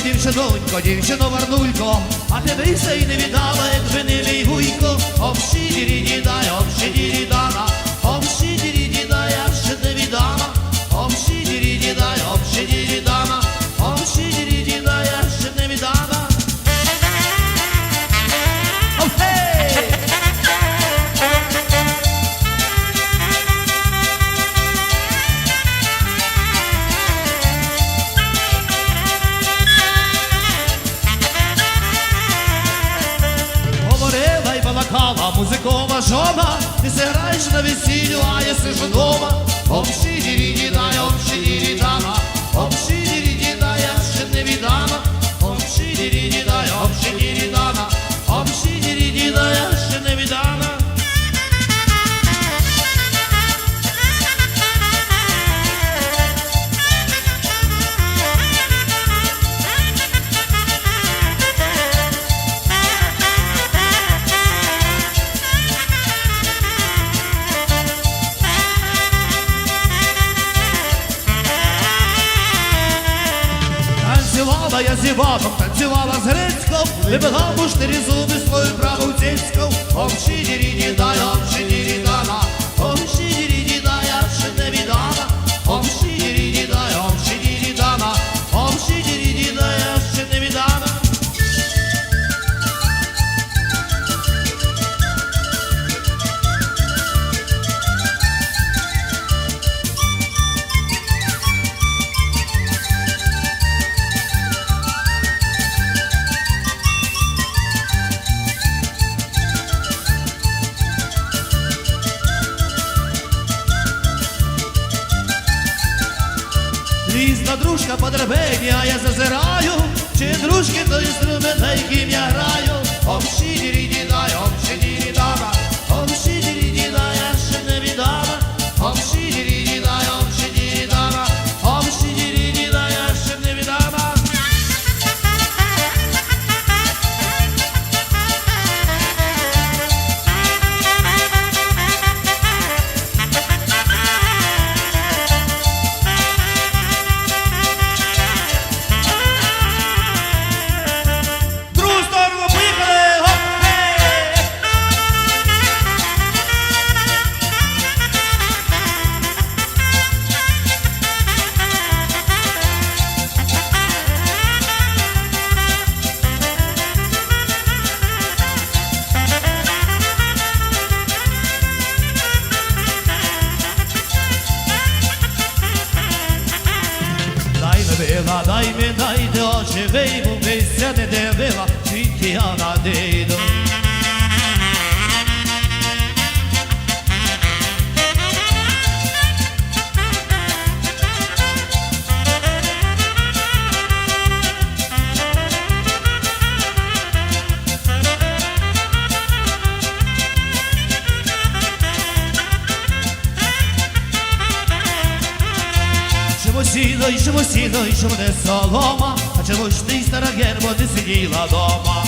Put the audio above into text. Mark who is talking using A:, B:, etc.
A: дівчино, дівчинонько, дівчино, варнулько, а тебе й не віддала, якби не мій вуйко. Говорила музикова жона, ти зіграєш на весіллю, а я сижу дома. Танцювала я з Іваном, танцювала з Грицьком, вибігав у штирі зуби свою праву цицьку. Омші дірі дай, омші дірі Дружка по а я зазираю, чи дружки то інструменти, яким я граю. общині дідай, омші da i me da i Чому сіно, і чому сіно, і чому не солома, а чому ж ти стара герба, ти сиділа дома?